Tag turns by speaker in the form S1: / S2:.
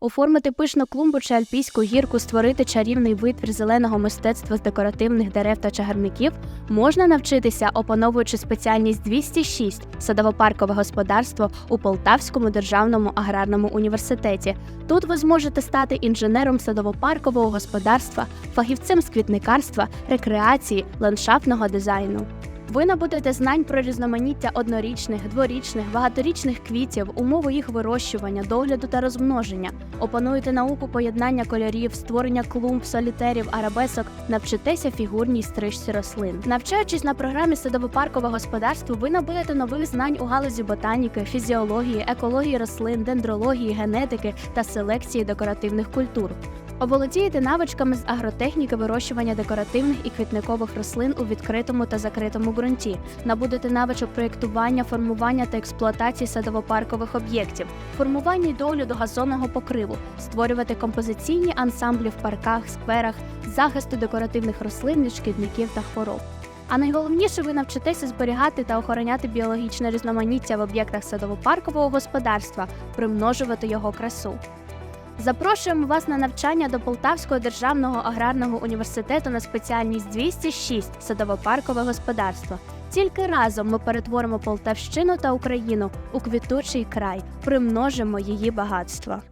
S1: Оформити пишну клумбу чи альпійську гірку, створити чарівний витвір зеленого мистецтва з декоративних дерев та чагарників можна навчитися, опановуючи спеціальність 206 садово-паркове господарство у Полтавському державному аграрному університеті. Тут ви зможете стати інженером садово-паркового господарства, фахівцем з квітникарства, рекреації, ландшафтного дизайну. Ви набудете знань про різноманіття однорічних, дворічних, багаторічних квітів, умови їх вирощування, догляду та розмноження. Опануєте науку поєднання кольорів, створення клумб, солітерів, арабесок, навчитеся фігурній стрижці рослин. Навчаючись на програмі садово-паркове господарство, ви набудете нових знань у галузі ботаніки, фізіології, екології рослин, дендрології, генетики та селекції декоративних культур. Оволодієте навичками з агротехніки вирощування декоративних і квітникових рослин у відкритому та закритому ґрунті. Набудете навичок проєктування, формування та експлуатації садово-паркових об'єктів, формування й догляду газонного покриву, створювати композиційні ансамблі в парках, скверах, захисту декоративних рослин від шкідників та хвороб. А найголовніше, ви навчитеся зберігати та охороняти біологічне різноманіття в об'єктах садово-паркового господарства, примножувати його красу. Запрошуємо вас на навчання до Полтавського державного аграрного університету на спеціальність 206 садово-паркове господарство. Тільки разом ми перетворимо Полтавщину та Україну у квітучий край, примножимо її багатство.